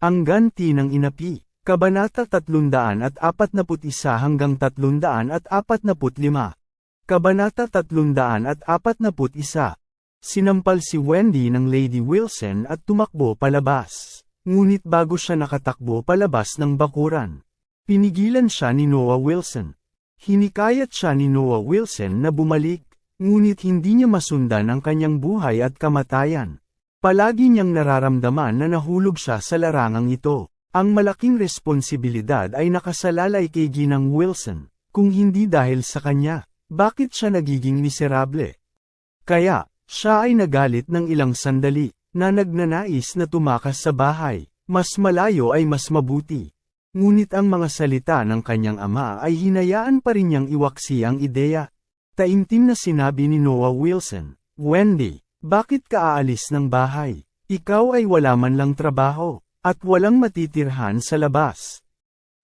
Ang ganti ng inapi, Kabanata 341 hanggang 345. Kabanata 341 Sinampal si Wendy ng Lady Wilson at tumakbo palabas. Ngunit bago siya nakatakbo palabas ng bakuran, pinigilan siya ni Noah Wilson. Hinikayat siya ni Noah Wilson na bumalik, ngunit hindi niya masundan ang kanyang buhay at kamatayan. Palagi niyang nararamdaman na nahulog siya sa larangang ito. Ang malaking responsibilidad ay nakasalalay kay Ginang Wilson, kung hindi dahil sa kanya, bakit siya nagiging miserable? Kaya, siya ay nagalit ng ilang sandali, na nagnanais na tumakas sa bahay, mas malayo ay mas mabuti. Ngunit ang mga salita ng kanyang ama ay hinayaan pa rin niyang iwaksi ang ideya. Taimtim na sinabi ni Noah Wilson, Wendy, bakit ka aalis ng bahay? Ikaw ay wala man lang trabaho, at walang matitirhan sa labas.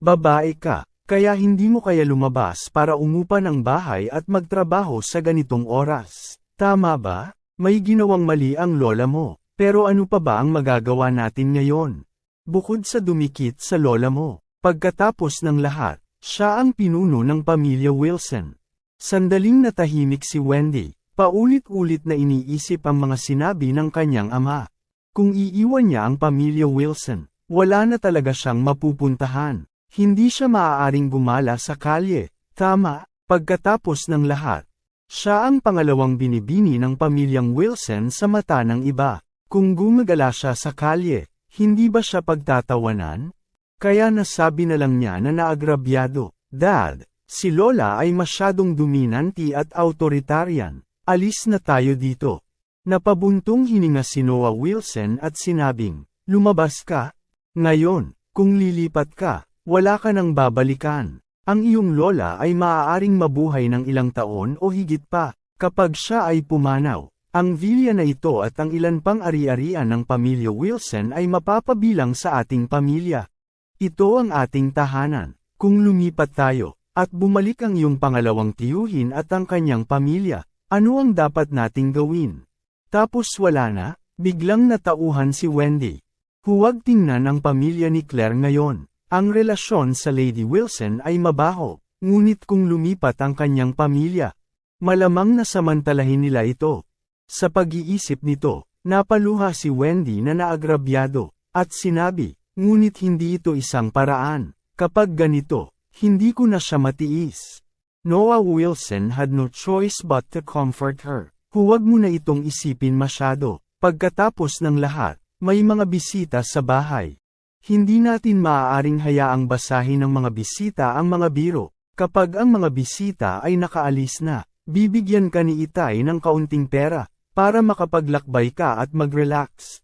Babae ka, kaya hindi mo kaya lumabas para umupa ng bahay at magtrabaho sa ganitong oras. Tama ba? May ginawang mali ang lola mo, pero ano pa ba ang magagawa natin ngayon? Bukod sa dumikit sa lola mo, pagkatapos ng lahat, siya ang pinuno ng pamilya Wilson. Sandaling natahimik si Wendy, Paulit-ulit na iniisip ang mga sinabi ng kanyang ama. Kung iiwan niya ang pamilya Wilson, wala na talaga siyang mapupuntahan. Hindi siya maaaring gumala sa kalye. Tama, pagkatapos ng lahat. Siya ang pangalawang binibini ng pamilyang Wilson sa mata ng iba. Kung gumagala siya sa kalye, hindi ba siya pagtatawanan? Kaya nasabi na lang niya na naagrabyado, Dad, si Lola ay masyadong dominanti at autoritarian. Alis na tayo dito. Napabuntong hininga si Noah Wilson at sinabing, lumabas ka. Ngayon, kung lilipat ka, wala ka nang babalikan. Ang iyong lola ay maaaring mabuhay ng ilang taon o higit pa, kapag siya ay pumanaw. Ang vilya na ito at ang ilan pang ari-arian ng pamilya Wilson ay mapapabilang sa ating pamilya. Ito ang ating tahanan. Kung lumipat tayo, at bumalik ang iyong pangalawang tiyuhin at ang kanyang pamilya, ano ang dapat nating gawin? Tapos wala na, biglang natauhan si Wendy. Huwag tingnan ang pamilya ni Claire ngayon. Ang relasyon sa Lady Wilson ay mabaho, ngunit kung lumipat ang kanyang pamilya, malamang na samantalahin nila ito. Sa pag-iisip nito, napaluha si Wendy na naagrabyado, at sinabi, ngunit hindi ito isang paraan. Kapag ganito, hindi ko na siya matiis. Noah Wilson had no choice but to comfort her. Huwag mo na itong isipin masyado. Pagkatapos ng lahat, may mga bisita sa bahay. Hindi natin maaaring hayaang basahin ng mga bisita ang mga biro. Kapag ang mga bisita ay nakaalis na, bibigyan ka ni Itay ng kaunting pera, para makapaglakbay ka at mag-relax.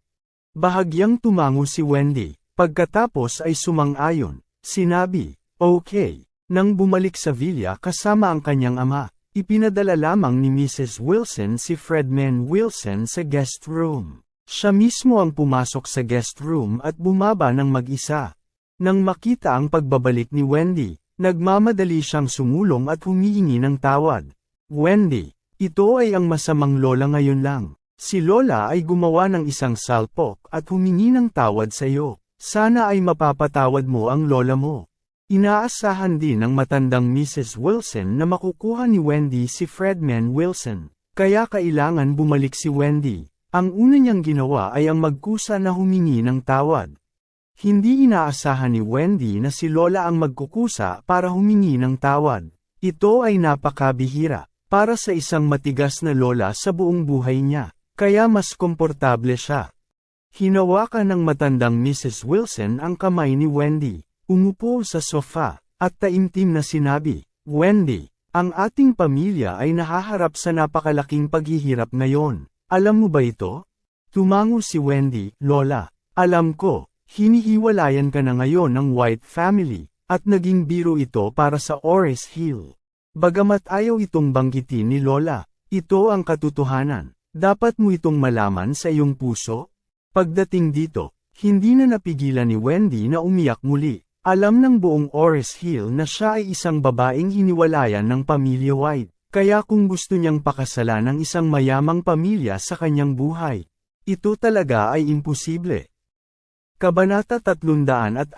Bahagyang tumango si Wendy, pagkatapos ay sumang-ayon, sinabi, okay. Nang bumalik sa villa kasama ang kanyang ama, ipinadala lamang ni Mrs. Wilson si Fredman Wilson sa guest room. Siya mismo ang pumasok sa guest room at bumaba ng mag-isa. Nang makita ang pagbabalik ni Wendy, nagmamadali siyang sumulong at humihingi ng tawad. Wendy, ito ay ang masamang lola ngayon lang. Si Lola ay gumawa ng isang salpok at humingi ng tawad sa iyo. Sana ay mapapatawad mo ang lola mo. Inaasahan din ng matandang Mrs. Wilson na makukuha ni Wendy si Fredman Wilson. Kaya kailangan bumalik si Wendy. Ang una niyang ginawa ay ang magkusa na humingi ng tawad. Hindi inaasahan ni Wendy na si Lola ang magkukusa para humingi ng tawad. Ito ay napakabihira, para sa isang matigas na lola sa buong buhay niya, kaya mas komportable siya. Hinawakan ng matandang Mrs. Wilson ang kamay ni Wendy. Umupo sa sofa, at taimtim na sinabi, Wendy, ang ating pamilya ay nahaharap sa napakalaking paghihirap ngayon. Alam mo ba ito? Tumango si Wendy, Lola. Alam ko, Hinihiwalayan ka na ngayon ng White family, at naging biro ito para sa Ores Hill. Bagamat ayaw itong banggitin ni Lola, ito ang katotohanan. Dapat mo itong malaman sa iyong puso. Pagdating dito, hindi na napigilan ni Wendy na umiyak muli. Alam ng buong Ores Hill na siya ay isang babaeng hiniwalayan ng pamilya White. Kaya kung gusto niyang pakasalan ng isang mayamang pamilya sa kanyang buhay, ito talaga ay imposible. Kabanata 342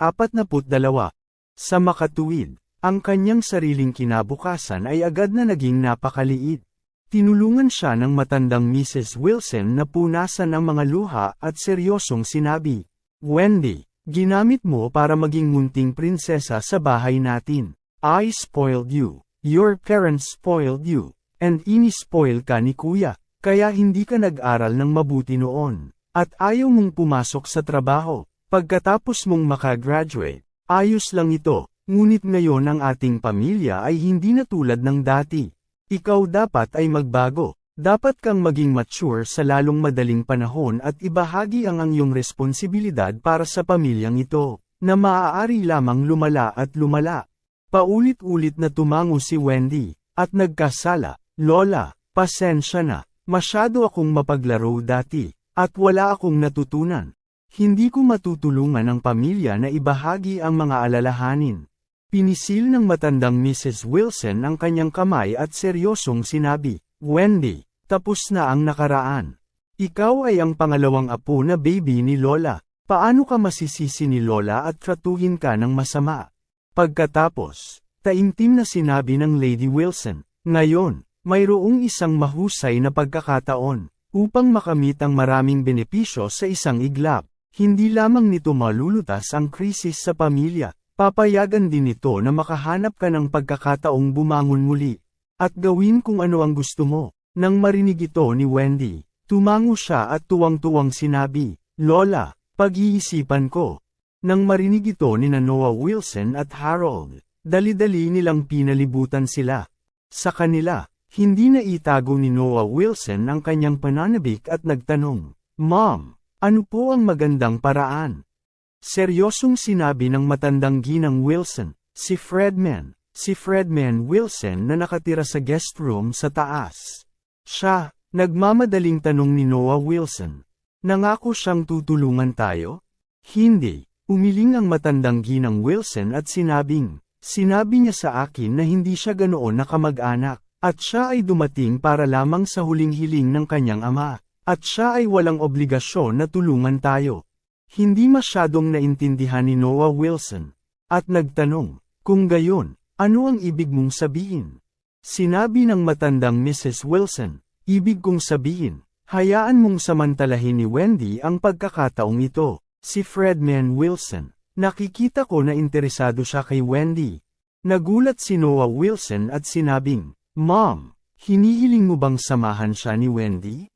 Sa makatuwid, ang kanyang sariling kinabukasan ay agad na naging napakaliit. Tinulungan siya ng matandang Mrs. Wilson na punasan ang mga luha at seryosong sinabi, Wendy, ginamit mo para maging munting prinsesa sa bahay natin. I spoiled you. Your parents spoiled you. And ini-spoil ka ni kuya, kaya hindi ka nag-aral ng mabuti noon. At ayaw mong pumasok sa trabaho. Pagkatapos mong makagraduate, ayos lang ito, ngunit ngayon ang ating pamilya ay hindi na tulad ng dati. Ikaw dapat ay magbago. Dapat kang maging mature sa lalong madaling panahon at ibahagi ang ang iyong responsibilidad para sa pamilyang ito, na maaari lamang lumala at lumala. Paulit-ulit na tumango si Wendy, at nagkasala, Lola, pasensya na, masyado akong mapaglaro dati, at wala akong natutunan. Hindi ko matutulungan ang pamilya na ibahagi ang mga alalahanin. Pinisil ng matandang Mrs. Wilson ang kanyang kamay at seryosong sinabi, Wendy, tapos na ang nakaraan. Ikaw ay ang pangalawang apo na baby ni Lola. Paano ka masisisi ni Lola at tratuhin ka ng masama? Pagkatapos, taimtim na sinabi ng Lady Wilson, Ngayon, mayroong isang mahusay na pagkakataon, upang makamit ang maraming benepisyo sa isang iglap. Hindi lamang nito malulutas ang krisis sa pamilya, Papayagan din ito na makahanap ka ng pagkakataong bumangon muli, at gawin kung ano ang gusto mo. Nang marinig ito ni Wendy, tumango siya at tuwang-tuwang sinabi, Lola, pag-iisipan ko. Nang marinig ito ni Noah Wilson at Harold, dali-dali nilang pinalibutan sila. Sa kanila, hindi na itago ni Noah Wilson ang kanyang pananabik at nagtanong, Mom, ano po ang magandang paraan? Seryosong sinabi ng matandang ginang Wilson, si Fredman, si Fredman Wilson na nakatira sa guest room sa taas. Siya, nagmamadaling tanong ni Noah Wilson. Nangako siyang tutulungan tayo? Hindi, umiling ang matandang ginang Wilson at sinabing, sinabi niya sa akin na hindi siya ganoon na kamag-anak, at siya ay dumating para lamang sa huling hiling ng kanyang ama, at siya ay walang obligasyon na tulungan tayo. Hindi masyadong naintindihan ni Noah Wilson. At nagtanong, kung gayon, ano ang ibig mong sabihin? Sinabi ng matandang Mrs. Wilson, ibig kong sabihin, hayaan mong samantalahin ni Wendy ang pagkakataong ito. Si Fredman Wilson, nakikita ko na interesado siya kay Wendy. Nagulat si Noah Wilson at sinabing, Mom, hinihiling mo bang samahan siya ni Wendy?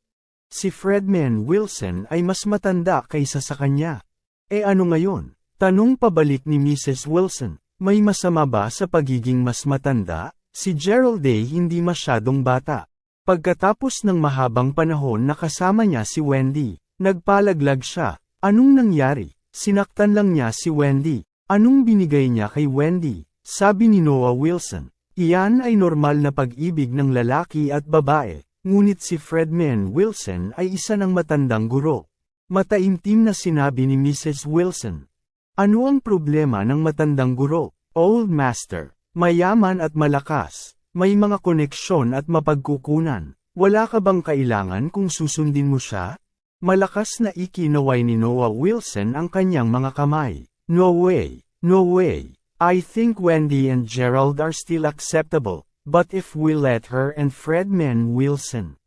Si Fredman Wilson ay mas matanda kaysa sa kanya. E ano ngayon? Tanong pabalik ni Mrs. Wilson, may masama ba sa pagiging mas matanda? Si Gerald Day hindi masyadong bata. Pagkatapos ng mahabang panahon na kasama niya si Wendy, nagpalaglag siya. Anong nangyari? Sinaktan lang niya si Wendy. Anong binigay niya kay Wendy? Sabi ni Noah Wilson. Iyan ay normal na pag-ibig ng lalaki at babae. Ngunit si Fredman Wilson ay isa ng matandang guro. Mataimtim na sinabi ni Mrs. Wilson. Ano ang problema ng matandang guro? Old Master, mayaman at malakas, may mga koneksyon at mapagkukunan. Wala ka bang kailangan kung susundin mo siya? Malakas na ikinaway ni Noah Wilson ang kanyang mga kamay. No way, no way. I think Wendy and Gerald are still acceptable. But if we let her and Fredman Wilson,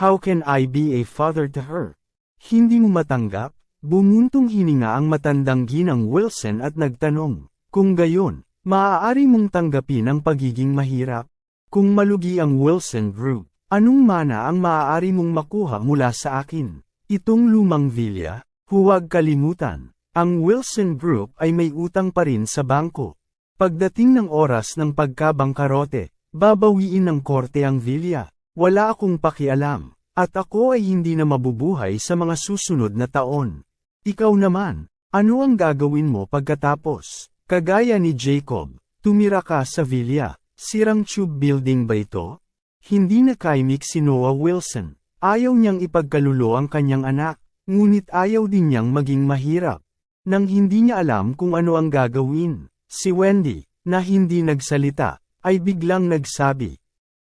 how can I be a father to her? Hindi mo matanggap? Bumuntong hininga ang matandang ginang Wilson at nagtanong, kung gayon, maaari mong tanggapin ang pagiging mahirap? Kung malugi ang Wilson Group, anong mana ang maaari mong makuha mula sa akin? Itong lumang villa, huwag kalimutan, ang Wilson Group ay may utang pa rin sa bangko. Pagdating ng oras ng pagkabangkarote, Babawiin ng korte ang Villa. Wala akong pakialam. At ako ay hindi na mabubuhay sa mga susunod na taon. Ikaw naman, Ano ang gagawin mo pagkatapos? Kagaya ni Jacob, tumira ka sa villa. Sirang tube building ba ito? Hindi na kaimik si Noah Wilson. Ayaw niyang ipagkalulo ang kanyang anak, ngunit ayaw din niyang maging mahirap. Nang hindi niya alam kung ano ang gagawin, si Wendy, na hindi nagsalita, ay biglang nagsabi,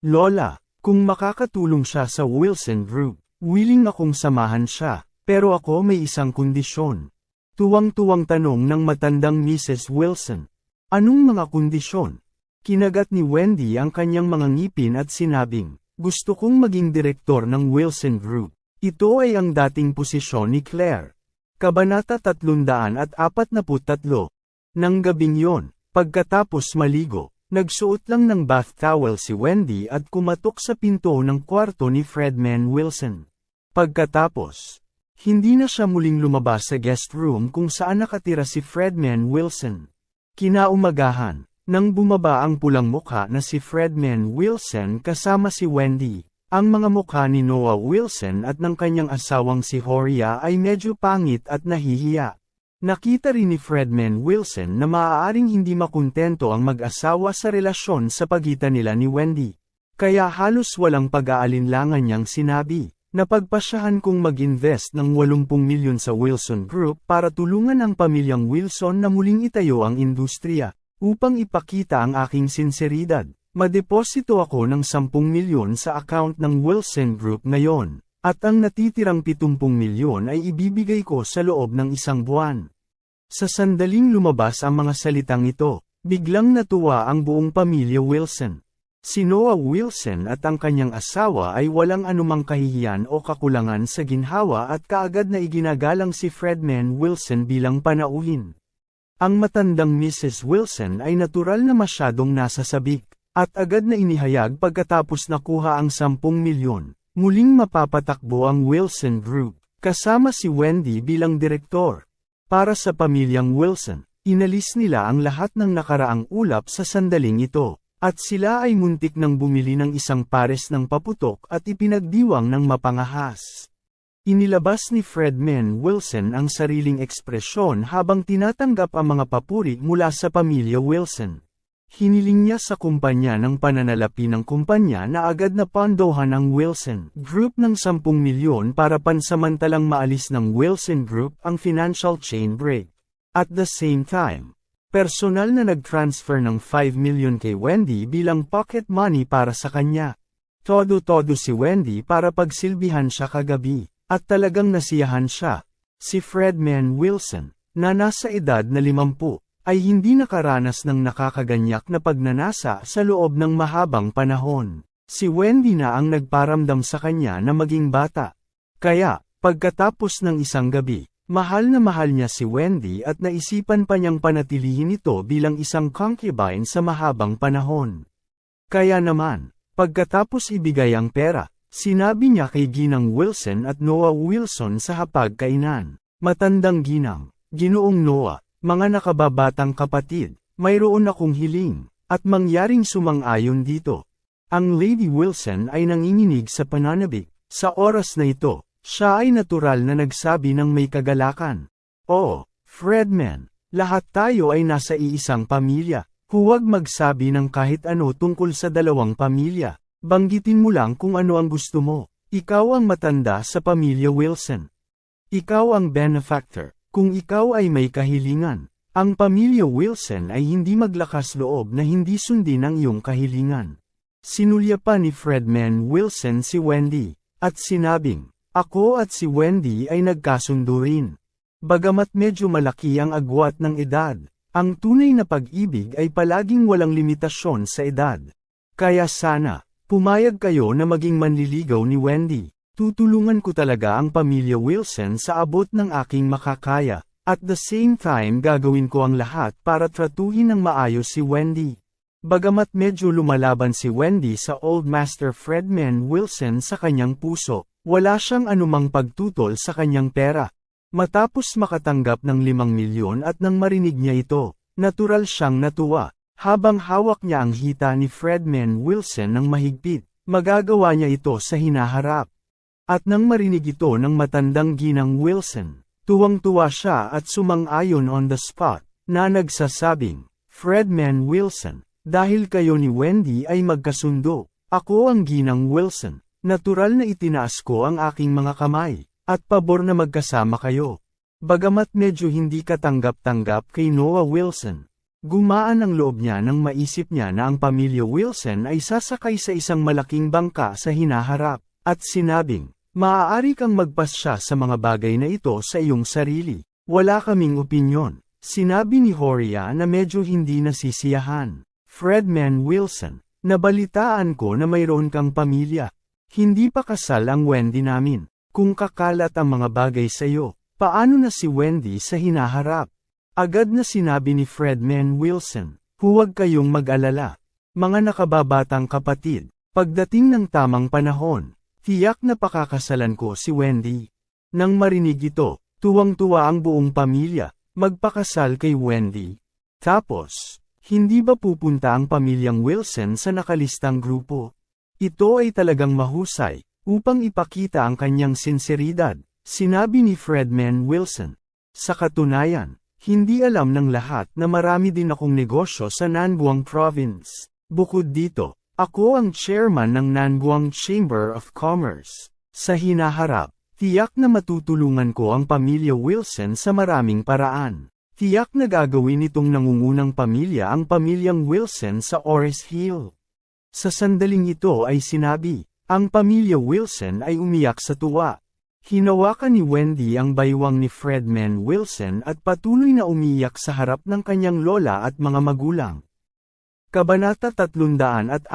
Lola, kung makakatulong siya sa Wilson Group, willing akong samahan siya, pero ako may isang kondisyon. Tuwang-tuwang tanong ng matandang Mrs. Wilson. Anong mga kondisyon? Kinagat ni Wendy ang kanyang mga ngipin at sinabing, gusto kong maging direktor ng Wilson Group. Ito ay ang dating posisyon ni Claire. Kabanata 343. Nang gabing yon, pagkatapos maligo, nagsuot lang ng bath towel si Wendy at kumatok sa pinto ng kwarto ni Fredman Wilson. Pagkatapos, hindi na siya muling lumabas sa guest room kung saan nakatira si Fredman Wilson. Kinaumagahan, nang bumaba ang pulang mukha na si Fredman Wilson kasama si Wendy, ang mga mukha ni Noah Wilson at ng kanyang asawang si Horia ay medyo pangit at nahihiya. Nakita rin ni Fredman Wilson na maaaring hindi makontento ang mag-asawa sa relasyon sa pagitan nila ni Wendy. Kaya halos walang pag-aalinlangan niyang sinabi. Napagpasyahan kong mag-invest ng 80 milyon sa Wilson Group para tulungan ang pamilyang Wilson na muling itayo ang industriya. Upang ipakita ang aking sinseridad, madeposito ako ng 10 milyon sa account ng Wilson Group ngayon, at ang natitirang 70 milyon ay ibibigay ko sa loob ng isang buwan. Sa sandaling lumabas ang mga salitang ito, biglang natuwa ang buong pamilya Wilson. Si Noah Wilson at ang kanyang asawa ay walang anumang kahihiyan o kakulangan sa ginhawa at kaagad na iginagalang si Fredman Wilson bilang panauhin. Ang matandang Mrs. Wilson ay natural na masyadong nasa sabik, at agad na inihayag pagkatapos nakuha ang 10 milyon. Muling mapapatakbo ang Wilson Group, kasama si Wendy bilang direktor. Para sa pamilyang Wilson, inalis nila ang lahat ng nakaraang ulap sa sandaling ito, at sila ay muntik nang bumili ng isang pares ng paputok at ipinagdiwang ng mapangahas. Inilabas ni Fredman Wilson ang sariling ekspresyon habang tinatanggap ang mga papuri mula sa pamilya Wilson. Hiniling niya sa kumpanya ng pananalapi ng kumpanya na agad na pondohan ang Wilson Group ng 10 milyon para pansamantalang maalis ng Wilson Group ang financial chain break. At the same time, personal na nag-transfer ng 5 milyon kay Wendy bilang pocket money para sa kanya. Todo-todo si Wendy para pagsilbihan siya kagabi. At talagang nasiyahan siya. Si Fredman Wilson, na nasa edad na 50, ay hindi nakaranas ng nakakaganyak na pagnanasa sa loob ng mahabang panahon. Si Wendy na ang nagparamdam sa kanya na maging bata. Kaya, pagkatapos ng isang gabi, mahal na mahal niya si Wendy at naisipan pa niyang panatilihin ito bilang isang concubine sa mahabang panahon. Kaya naman, pagkatapos ibigay ang pera, Sinabi niya kay Ginang Wilson at Noah Wilson sa hapagkainan. Matandang Ginang, Ginoong Noah, mga nakababatang kapatid, mayroon akong hiling, at mangyaring sumang-ayon dito. Ang Lady Wilson ay nanginginig sa pananabik. Sa oras na ito, siya ay natural na nagsabi ng may kagalakan. Oo, Fredman, lahat tayo ay nasa iisang pamilya. Huwag magsabi ng kahit ano tungkol sa dalawang pamilya. Banggitin mo lang kung ano ang gusto mo. Ikaw ang matanda sa pamilya Wilson. Ikaw ang benefactor, kung ikaw ay may kahilingan. Ang pamilya Wilson ay hindi maglakas loob na hindi sundin ang iyong kahilingan. Sinulya pa ni Fredman Wilson si Wendy, at sinabing, ako at si Wendy ay nagkasundo rin. Bagamat medyo malaki ang agwat ng edad, ang tunay na pag-ibig ay palaging walang limitasyon sa edad. Kaya sana, Pumayag kayo na maging manliligaw ni Wendy. Tutulungan ko talaga ang pamilya Wilson sa abot ng aking makakaya. At the same time gagawin ko ang lahat para tratuhin ng maayos si Wendy. Bagamat medyo lumalaban si Wendy sa Old Master Fredman Wilson sa kanyang puso, wala siyang anumang pagtutol sa kanyang pera. Matapos makatanggap ng 5 milyon at nang marinig niya ito, natural siyang natuwa. Habang hawak niya ang hita ni Fredman Wilson ng mahigpit, magagawa niya ito sa hinaharap. At nang marinig ito ng matandang ginang Wilson, Tuwang-tuwa siya at sumang-ayon on the spot, na nagsasabing, Fredman Wilson, dahil kayo ni Wendy ay magkasundo, ako ang ginang Wilson, natural na itinaas ko ang aking mga kamay, at pabor na magkasama kayo. Bagamat medyo hindi katanggap-tanggap kay Noah Wilson, gumaan ang loob niya nang maisip niya na ang pamilya Wilson ay sasakay sa isang malaking bangka sa hinaharap, at sinabing, maaari kang magpasya sa mga bagay na ito sa iyong sarili. Wala kaming opinyon. Sinabi ni Horia na medyo hindi nasisiyahan. Fredman Wilson, nabalitaan ko na mayroon kang pamilya. Hindi pa kasal ang Wendy namin. Kung kakalat ang mga bagay sa iyo, paano na si Wendy sa hinaharap? Agad na sinabi ni Fredman Wilson, huwag kayong mag-alala. Mga nakababatang kapatid, pagdating ng tamang panahon, tiyak na pakakasalan ko si Wendy. Nang marinig ito, tuwang-tuwa ang buong pamilya, magpakasal kay Wendy. Tapos, hindi ba pupunta ang pamilyang Wilson sa nakalistang grupo? Ito ay talagang mahusay, upang ipakita ang kanyang sinseridad, sinabi ni Fredman Wilson. Sa katunayan, hindi alam ng lahat na marami din akong negosyo sa Nanbuang Province. Bukod dito, ako ang chairman ng Nanbuang Chamber of Commerce. Sa hinaharap, Tiyak na matutulungan ko ang pamilya Wilson sa maraming paraan. Tiyak na gagawin itong nangungunang pamilya ang pamilyang Wilson sa Ores Hill. Sa sandaling ito ay sinabi, ang pamilya Wilson ay umiyak sa tuwa. Hinawakan ni Wendy ang baywang ni Fredman Wilson at patuloy na umiyak sa harap ng kanyang lola at mga magulang. Kabanata 344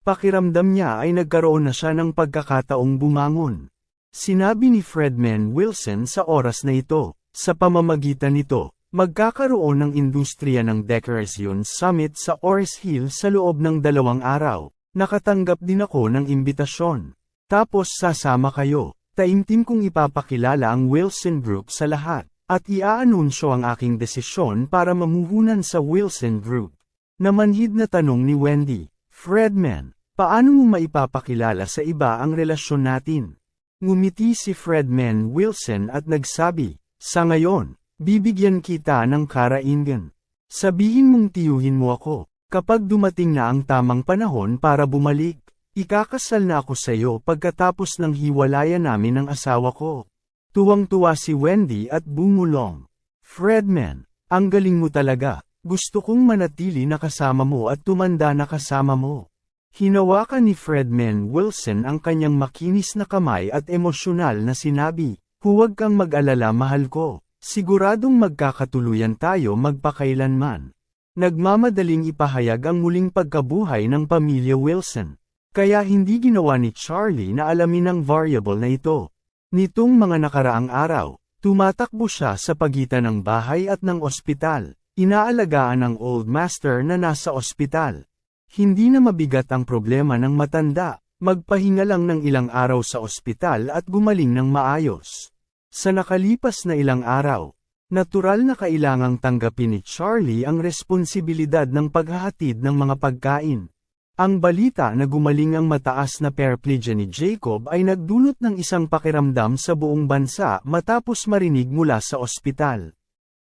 Pakiramdam niya ay nagkaroon na siya ng pagkakataong bumangon. Sinabi ni Fredman Wilson sa oras na ito, sa pamamagitan nito, magkakaroon ng industriya ng Decoration Summit sa Ores Hill sa loob ng dalawang araw. Nakatanggap din ako ng imbitasyon. Tapos sasama kayo, taimtim kong ipapakilala ang Wilson Group sa lahat, at iaanunsyo ang aking desisyon para mamuhunan sa Wilson Group. Namanhid na tanong ni Wendy, Fredman, Paano mo maipapakilala sa iba ang relasyon natin? Ngumiti si Fredman Wilson at nagsabi, Sa ngayon, bibigyan kita ng karaingan. Sabihin mong tiyuhin mo ako, kapag dumating na ang tamang panahon para bumalik, ikakasal na ako sa iyo pagkatapos ng hiwalayan namin ng asawa ko. Tuwang-tuwa si Wendy at bumulong. Fredman, ang galing mo talaga, gusto kong manatili na kasama mo at tumanda na kasama mo. Hinawakan ni Fredman Wilson ang kanyang makinis na kamay at emosyonal na sinabi, Huwag kang mag-alala mahal ko, siguradong magkakatuluyan tayo magpakailanman. Nagmamadaling ipahayag ang muling pagkabuhay ng pamilya Wilson. Kaya hindi ginawa ni Charlie na alamin ang variable na ito. Nitong mga nakaraang araw, tumatakbo siya sa pagitan ng bahay at ng ospital. Inaalagaan ng old master na nasa ospital. Hindi na mabigat ang problema ng matanda, magpahinga lang ng ilang araw sa ospital at gumaling ng maayos. Sa nakalipas na ilang araw, natural na kailangang tanggapin ni Charlie ang responsibilidad ng paghahatid ng mga pagkain. Ang balita na gumaling ang mataas na paraplegia ni Jacob ay nagdulot ng isang pakiramdam sa buong bansa matapos marinig mula sa ospital.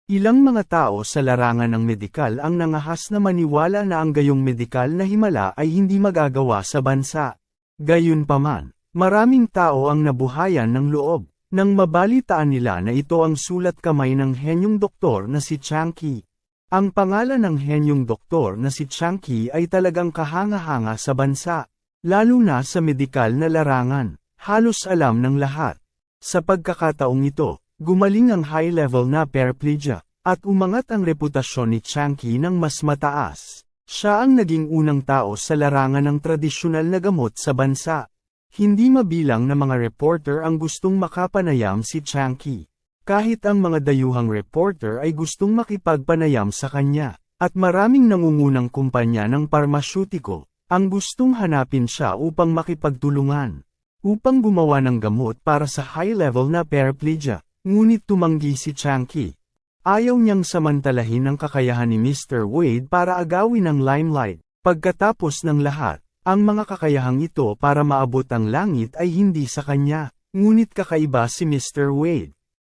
Ilang mga tao sa larangan ng medikal ang nangahas na maniwala na ang gayong medikal na himala ay hindi magagawa sa bansa. Gayunpaman, maraming tao ang nabuhayan ng loob, nang mabalitaan nila na ito ang sulat kamay ng henyong doktor na si Chanky. Ang pangalan ng henyong doktor na si Chanky ay talagang kahanga-hanga sa bansa, lalo na sa medikal na larangan, halos alam ng lahat. Sa pagkakataong ito, Gumaling ang high-level na paraplegia, at umangat ang reputasyon ni Chanky ng mas mataas. Siya ang naging unang tao sa larangan ng tradisyonal na gamot sa bansa. Hindi mabilang na mga reporter ang gustong makapanayam si Chanky. Kahit ang mga dayuhang reporter ay gustong makipagpanayam sa kanya, at maraming nangungunang kumpanya ng parmasyutiko, ang gustong hanapin siya upang makipagtulungan. Upang gumawa ng gamot para sa high-level na paraplegia. Ngunit tumanggi si Chanky. Ayaw niyang samantalahin ang kakayahan ni Mr. Wade para agawin ang limelight. Pagkatapos ng lahat, ang mga kakayahang ito para maabot ang langit ay hindi sa kanya. Ngunit kakaiba si Mr. Wade.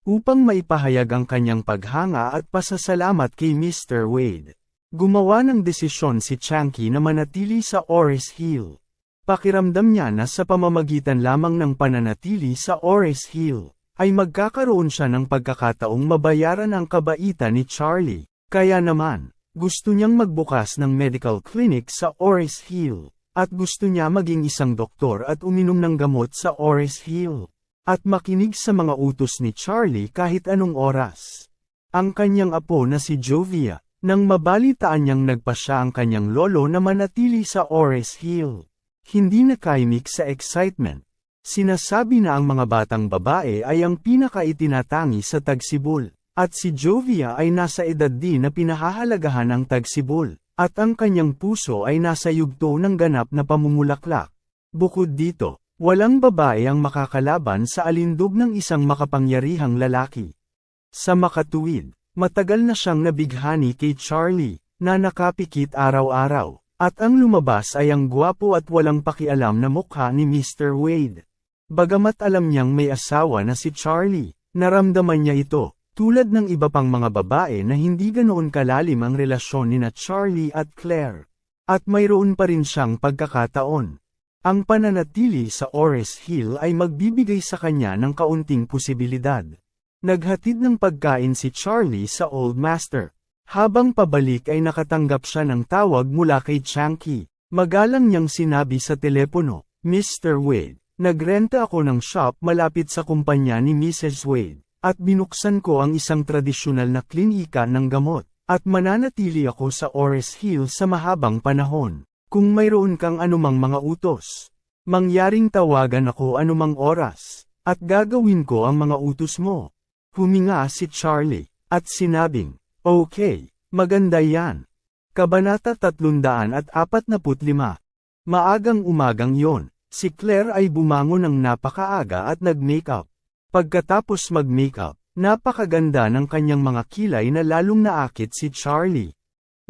upang maipahayag ang kanyang paghanga at pasasalamat kay Mr. Wade. Gumawa ng desisyon si Chanky na manatili sa Ores Hill. Pakiramdam niya na sa pamamagitan lamang ng pananatili sa Ores Hill, ay magkakaroon siya ng pagkakataong mabayaran ang kabaitan ni Charlie. Kaya naman, gusto niyang magbukas ng medical clinic sa Ores Hill, at gusto niya maging isang doktor at uminom ng gamot sa Ores Hill, at makinig sa mga utos ni Charlie kahit anong oras. Ang kanyang apo na si Jovia, nang mabalitaan niyang nagpasya ang kanyang lolo na manatili sa Ores Hill. Hindi nakaimik sa excitement. Sinasabi na ang mga batang babae ay ang pinakaitinatanggi sa tagsibol. At si Jovia ay nasa edad din na pinahahalagahan ang tagsibol, at ang kanyang puso ay nasa yugto ng ganap na pamumulaklak. Bukod dito, walang babae ang makakalaban sa alindog ng isang makapangyarihang lalaki. Sa makatuwid, matagal na siyang nabighani kay Charlie, na nakapikit araw-araw, at ang lumabas ay ang gwapo at walang pakialam na mukha ni Mr. Wade. Bagamat alam niyang may asawa na si Charlie, naramdaman niya ito, tulad ng iba pang mga babae na hindi ganoon kalalim ang relasyon ni na Charlie at Claire. At mayroon pa rin siyang pagkakataon. Ang pananatili sa Ores Hill ay magbibigay sa kanya ng kaunting posibilidad. Naghatid ng pagkain si Charlie sa Old Master. Habang pabalik ay nakatanggap siya ng tawag mula kay Chanky. Magalang niyang sinabi sa telepono, Mr. Wade, nagrenta ako ng shop malapit sa kumpanya ni Mrs. Wade. At binuksan ko ang isang tradisyonal na klinika ng gamot, at mananatili ako sa Ores Hill sa mahabang panahon. Kung mayroon kang anumang mga utos, mangyaring tawagan ako anumang oras, at gagawin ko ang mga utos mo. Huminga si Charlie, at sinabing, Okay, maganda yan. Kabanata 345 Maagang umagang yon, si Claire ay bumangon ng napakaaga at nag-makeup. Pagkatapos mag-makeup, napakaganda ng kanyang mga kilay na lalong naakit si Charlie.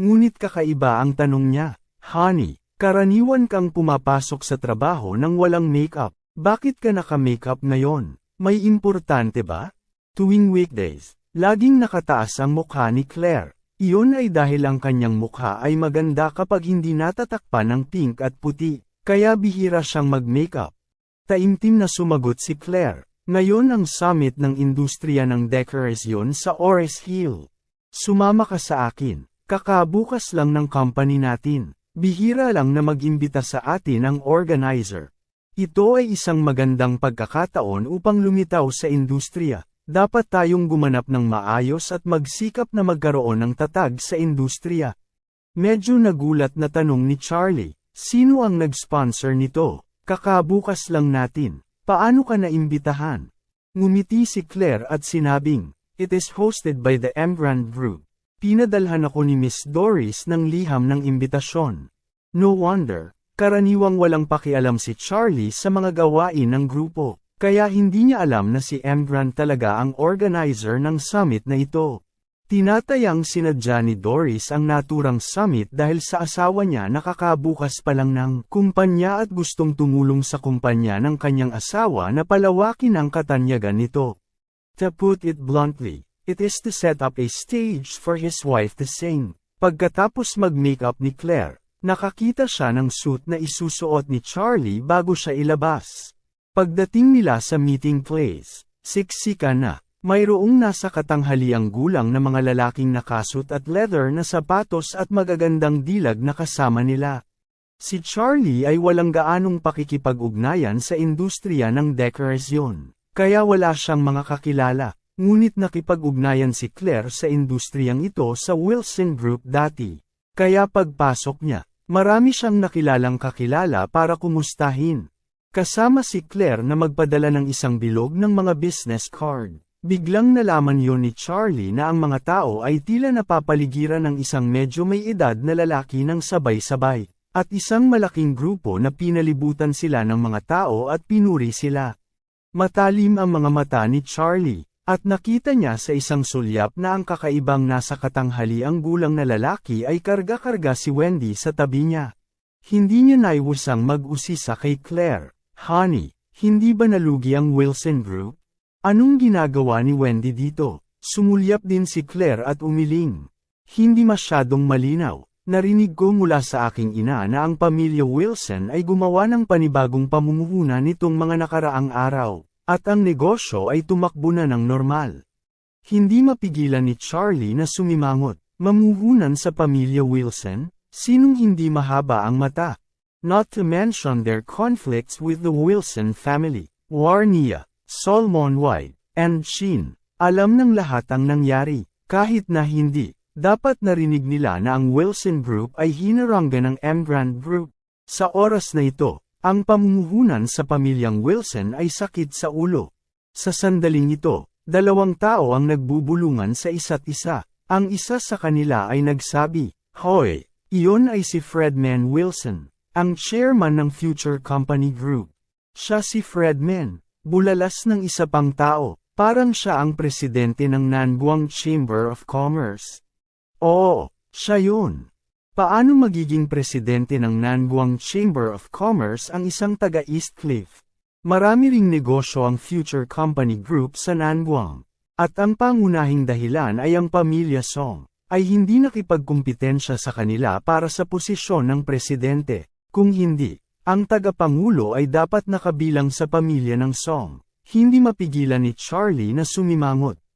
Ngunit kakaiba ang tanong niya, Honey, karaniwan kang pumapasok sa trabaho nang walang makeup, bakit ka naka-makeup ngayon? May importante ba? Tuwing weekdays, laging nakataas ang mukha ni Claire. Iyon ay dahil ang kanyang mukha ay maganda kapag hindi natatakpan ng pink at puti, kaya bihira siyang mag-makeup. Taimtim na sumagot si Claire. Ngayon ang summit ng industriya ng dekorasyon sa Ores Hill. Sumama ka sa akin, kakabukas lang ng company natin. Bihira lang na mag-imbita sa atin ang organizer. Ito ay isang magandang pagkakataon upang lumitaw sa industriya. Dapat tayong gumanap ng maayos at magsikap na magkaroon ng tatag sa industriya. Medyo nagulat na tanong ni Charlie, sino ang nag-sponsor nito? Kakabukas lang natin. Paano ka naimbitahan? Ngumiti si Claire at sinabing, It is hosted by the Embrand Group. Pinadalhan ako ni Miss Doris ng liham ng imbitasyon. No wonder, karaniwang walang pakialam si Charlie sa mga gawain ng grupo, kaya hindi niya alam na si Embrand talaga ang organizer ng summit na ito. Tinatayang sinadya ni Doris ang naturang summit dahil sa asawa niya nakakabukas pa lang ng kumpanya at gustong tumulong sa kumpanya ng kanyang asawa na palawakin ang katanyagan nito. To put it bluntly, it is to set up a stage for his wife to sing. Pagkatapos mag-makeup ni Claire, nakakita siya ng suit na isusuot ni Charlie bago siya ilabas. Pagdating nila sa meeting place, siksika na. Mayroong nasa katanghaliang gulang na mga lalaking nakasut at leather na sapatos at magagandang dilag na kasama nila. Si Charlie ay walang gaanong pakikipag-ugnayan sa industriya ng dekorasyon, kaya wala siyang mga kakilala, ngunit nakipag-ugnayan si Claire sa industriyang ito sa Wilson Group dati. Kaya pagpasok niya, marami siyang nakilalang kakilala para kumustahin. Kasama si Claire na magpadala ng isang bilog ng mga business card. Biglang nalaman yon ni Charlie na ang mga tao ay tila napapaligiran ng isang medyo may edad na lalaki ng sabay-sabay, at isang malaking grupo na pinalibutan sila ng mga tao at pinuri sila. Matalim ang mga mata ni Charlie, at nakita niya sa isang sulyap na ang kakaibang nasa katanghali ang gulang na lalaki ay karga-karga si Wendy sa tabi niya. Hindi niya naiwasang mag-usisa kay Claire, Honey, hindi ba nalugi ang Wilson Group? Anong ginagawa ni Wendy dito? Sumulyap din si Claire at umiling. Hindi masyadong malinaw. Narinig ko mula sa aking ina na ang pamilya Wilson ay gumawa ng panibagong pamumuhunan nitong mga nakaraang araw, at ang negosyo ay tumakbo na ng normal. Hindi mapigilan ni Charlie na sumimangot, mamuhunan sa pamilya Wilson, sinong hindi mahaba ang mata. Not to mention their conflicts with the Wilson family, Warnia, Solomon White, and Sheen. Alam ng lahat ang nangyari, kahit na hindi. Dapat narinig nila na ang Wilson Group ay hinaranggan ng Emgrand Group. Sa oras na ito, ang pamumuhunan sa pamilyang Wilson ay sakit sa ulo. Sa sandaling ito, dalawang tao ang nagbubulungan sa isa't isa. Ang isa sa kanila ay nagsabi, Hoy, iyon ay si Fredman Wilson, ang chairman ng Future Company Group. Siya si Fredman, bulalas ng isa pang tao, parang siya ang presidente ng Nanguang Chamber of Commerce. Oo, siya yun. Paano magiging presidente ng Nanguang Chamber of Commerce ang isang taga Eastcliff? Marami ring negosyo ang Future Company Group sa Nanguang. At ang pangunahing dahilan ay ang pamilya Song, ay hindi nakipagkumpetensya sa kanila para sa posisyon ng presidente. Kung hindi, ang tagapangulo ay dapat nakabilang sa pamilya ng Song. Hindi mapigilan ni Charlie na sumimangot.